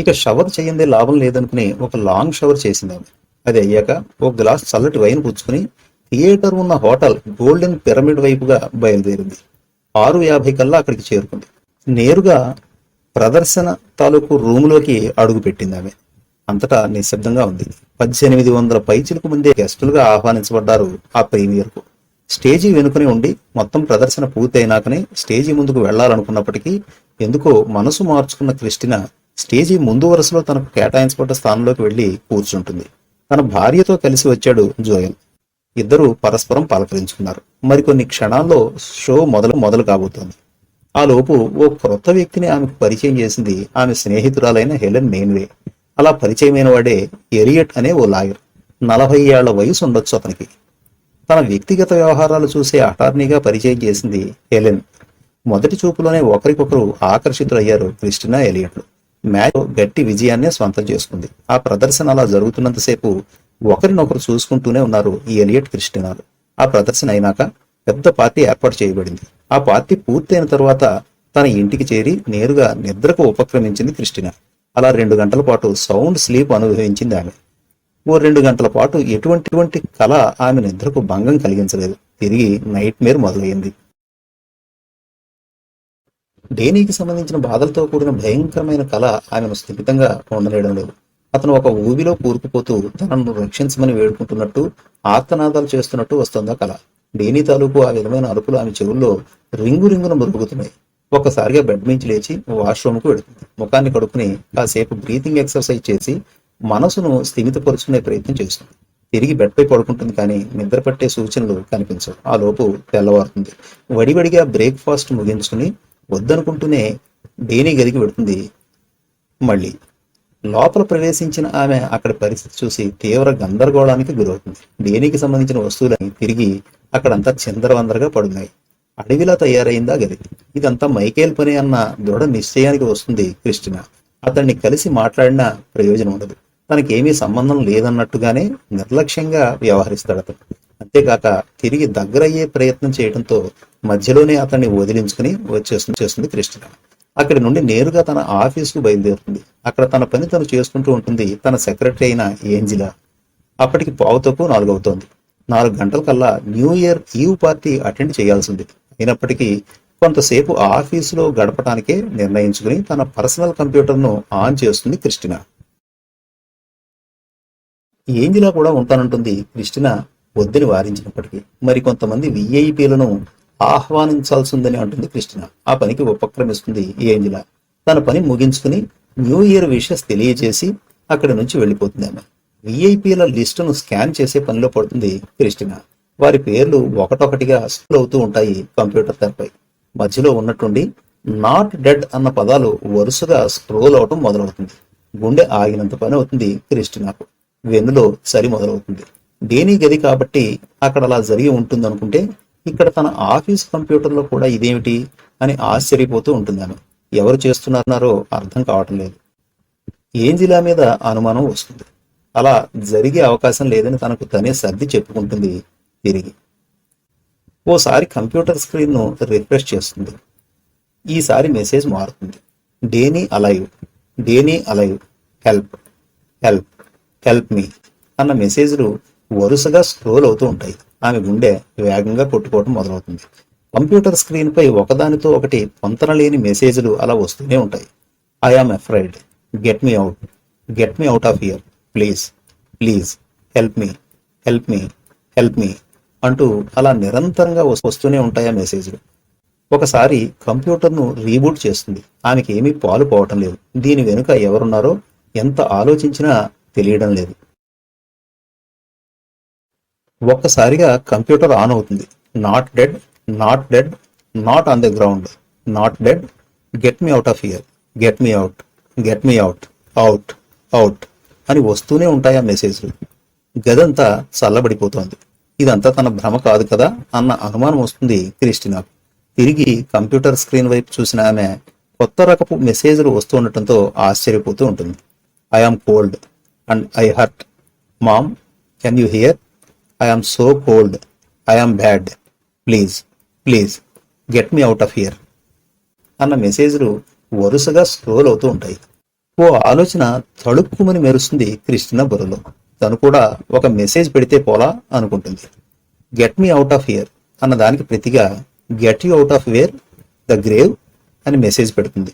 ఇక షవర్ చేయందే లాభం లేదనుకుని ఒక లాంగ్ షవర్ చేసింది ఆమె. అది అయ్యాక ఒక గ్లాస్ చల్లటి వైన్ పుచ్చుకుని థియేటర్ ఉన్న హోటల్ గోల్డెన్ పిరమిడ్ వైపుగా బయలుదేరింది. ఆరు యాభై కల్లా అక్కడికి చేరుకుంది. నేరుగా ప్రదర్శన తాలూకు రూములోకి అడుగు పెట్టింది ఆమె. అంతటా నిశ్శబ్దంగా ఉంది. పద్దెనిమిది వందల పైచిలకు ముందే గెస్టులుగా ఆహ్వానించబడ్డారు ఆ ప్రీమియర్కు. స్టేజీ వెనుకనే ఉండి మొత్తం ప్రదర్శన పూర్తయినాకనే స్టేజీ ముందుకు వెళ్ళాలనుకున్నప్పటికీ ఎందుకో మనసు మార్చుకున్న క్రిస్టినా స్టేజీ ముందు వరుసలో తనకు కేటాయించబడ్డ స్థానంలోకి వెళ్ళి కూర్చుంటుంది. తన భార్యతో కలిసి వచ్చాడు జోయల్. ఇద్దరు పరస్పరం పలకరించుకున్నారు. మరికొన్ని క్షణాల్లో షో మొదలు మొదలు కాబోతోంది. ఆ లోపు ఓ క్రొత్త వ్యక్తిని ఆమెకు పరిచయం చేసింది ఆమె స్నేహితురాలైన హెలెన్ మెయిన్వే అలా పరిచయమైన వాడే ఎరియట్ అనే ఓ లాయర్. నలభై ఏళ్ళ వయసు ఉండొచ్చు అతనికి. తన వ్యక్తిగత వ్యవహారాలు చూసే అటార్నీగా పరిచయం చేసింది హెలెన్. మొదటి చూపులోనే ఒకరికొకరు ఆకర్షితులయ్యారు క్రిస్టినా ఎలియట్లు. మ్యాచ్ గట్టి విజయాన్నే స్వంతం చేసుకుంది. ఆ ప్రదర్శన అలా జరుగుతున్నంతసేపు ఒకరినొకరు చూసుకుంటూనే ఉన్నారు ఈ ఎలియట్ క్రిస్టినాలు. ఆ ప్రదర్శన అయినాక పెద్ద పార్టీ ఏర్పాటు చేయబడింది. ఆ పార్టీ పూర్తయిన తర్వాత తన ఇంటికి చేరి నేరుగా నిద్రకు ఉపక్రమించింది క్రిస్టినా. అలా రెండు గంటల పాటు సౌండ్ స్లీప్ అనుభవించింది ఆమె. ఓ రెండు గంటల పాటు ఎటువంటి కళ ఆమె నిద్రకు భంగం కలిగించలేదు. తిరిగి నైట్ మేర్ మొదలైంది డేనీకి సంబంధించిన బాధలతో కూడిన భయంకరమైన కళ ఆమెను స్థిమితంగా ఉండలేడం లేదు. అతను ఒక ఊబిలో కూరుకుపోతూ తనను రక్షించమని వేడుకుంటున్నట్టు ఆర్తనాదాలు చేస్తున్నట్టు వస్తుందా కళ డేనీ తాలూకు ఆ విధమైన అరుపులు ఆమె చెవుల్లో రింగు రింగున మురుగుతున్నాయి. ఒక్కసారిగా బెడ్ నుంచి లేచి వాష్రూమ్కు వెళుతుంది. ముఖాన్ని కడుక్కుని కాసేపు బ్రీతింగ్ ఎక్సర్సైజ్ చేసి మనసును స్థిమితపరుచుకునే ప్రయత్నం చేస్తుంది. తిరిగి బెడ్పై పడుకుంటుంది కానీ నిద్ర పట్టే సూచనలు కనిపించవు. ఆ లోపు తెల్లవారుతుంది. వడివడిగా బ్రేక్ఫాస్ట్ ముగించుకుని వద్దనుకుంటూనే డేనీ గదికి పెడుతుంది మళ్ళీ లోపల ప్రవేశించిన ఆమె అక్కడ పరిస్థితి చూసి తీవ్ర గందరగోళానికి గురవుతుంది. డేనీకి సంబంధించిన వస్తువులని తిరిగి అక్కడంతా చిందరవందరగా పడున్నాయి. అడవిలా తయారైందా గది? ఇదంతా మైకేల్ పని అన్న దృఢ నిశ్చయానికి వస్తుంది కృష్ణ. అతన్ని కలిసి మాట్లాడినా ప్రయోజనం ఉండదు. తనకేమీ సంబంధం లేదన్నట్టుగానే నిర్లక్ష్యంగా వ్యవహరిస్తాడు అతను అంతేకాక తిరిగి దగ్గరయ్యే ప్రయత్నం చేయడంతో మధ్యలోనే అతన్ని వదిలించుకుని వచ్చేస్తుంది చేస్తుంది క్రిస్టినా అక్కడి నుండి నేరుగా తన ఆఫీసుకు బయలుదేరుతుంది. అక్కడ తన పని తను చేసుకుంటూ ఉంటుంది. తన సెక్రటరీ అయిన ఏంజిలా. అప్పటికి పావుతకు నాలుగు అవుతోంది నాలుగు గంటల కల్లా new year eve party attend చేయాల్సింది. అయినప్పటికీ కొంతసేపు ఆఫీసులో గడపటానికే నిర్ణయించుకుని తన పర్సనల్ కంప్యూటర్ను ఆన్ చేస్తుంది క్రిస్టినా ఏంజిలా కూడా ఉంటానంటుంది. క్రిస్టినా వద్దని వారించినప్పటికీ మరి కొంతమంది విఐపీలను ఆహ్వానించాల్సిందని అంటుంది క్రిస్టినా ఆ పనికి ఉపక్రమిస్తుంది ఏంజిల తన పని ముగించుకుని న్యూ ఇయర్ విషెస్ తెలియజేసి అక్కడి నుంచి వెళ్ళిపోతుంది ఆమె విఐపీల లిస్టును స్కాన్ చేసే పనిలో పడుతుంది క్రిస్టినా వారి పేర్లు ఒకటొకటిగా స్క్రోల్ అవుతూ ఉంటాయి కంప్యూటర్ తెరపై. మధ్యలో ఉన్నట్టుండి నాట్ డెడ్ అన్న పదాలు వరుసగా స్క్రోల్ అవటం మొదలవుతుంది. గుండె ఆగినంత పని అవుతుంది క్రిస్టినాకు వెన్నులో సరి మొదలవుతుంది. డేనీ గది కాబట్టి అక్కడ అలా జరిగి ఉంటుంది అనుకుంటే ఇక్కడ తన ఆఫీస్ కంప్యూటర్లో కూడా ఇదేమిటి అని ఆశ్చర్యపోతూ ఉంటుంది ఆమె ఎవరు చేస్తున్నారో అర్థం కావటం లేదు. ఏంజిలా మీద అనుమానం వస్తుంది. అలా జరిగే అవకాశం లేదని తనకు తనే సర్ది చెప్పుకుంటుంది తిరిగి. ఓసారి కంప్యూటర్ స్క్రీన్ను రిఫ్రెష్ చేస్తుంది. ఈసారి మెసేజ్ మారుతుంది. Danny alive Danny alive help help help me అన్న మెసేజ్లు వరుసగా స్క్రోల్ అవుతూ ఉంటాయి. ఆమె గుండె వేగంగా కొట్టుకోవడం మొదలవుతుంది. కంప్యూటర్ స్క్రీన్పై ఒకదానితో ఒకటి పొంతన లేని మెసేజ్లు అలా వస్తూనే ఉంటాయి. I am afraid get me out get me out of here please please help me help me help me అంటూ అలా నిరంతరంగా వస్తూనే ఉంటాయి ఆ మెసేజ్లు. ఒకసారి కంప్యూటర్ను రీబూట్ చేస్తుంది. ఆమెకి ఏమీ పాలు పోవటం లేదు. దీని వెనుక ఎవరున్నారో ఎంత ఆలోచించినా తెలియడం లేదు. ఒక్కసారిగా కంప్యూటర్ ఆన్ అవుతుంది. Not dead not dead not on the ground not dead get me out of here get me out get me out out out అని వస్తూనే ఉంటాయి ఆ మెసేజ్లు గదంతా చల్లబడిపోతోంది. ఇదంతా తన భ్రమ కాదు కదా అన్న అనుమానం వస్తుంది క్రిస్టినాకు. తిరిగి కంప్యూటర్ స్క్రీన్ వైపు చూసిన ఆమె కొత్త రకపు మెసేజ్లు వస్తుండటంతో ఆశ్చర్యపోతూ ఉంటుంది. I am cold and I hurt mom can you hear I'm so cold I'm bad please please get me out of here అన్న మెసేజ్లు వరుసగా స్క్రోల్ అవుతూ ఉంటాయి. ఓ ఆలోచన తడుక్కుమని మెరుస్తుంది క్రిస్టినా బుర్రలో. తను కూడా ఒక మెసేజ్ పెడితే పోలా అనుకుంటుంది. Get me out of here అన్న దానికి ప్రతిగా get you out of where the grave అని మెసేజ్ పెడుతుంది.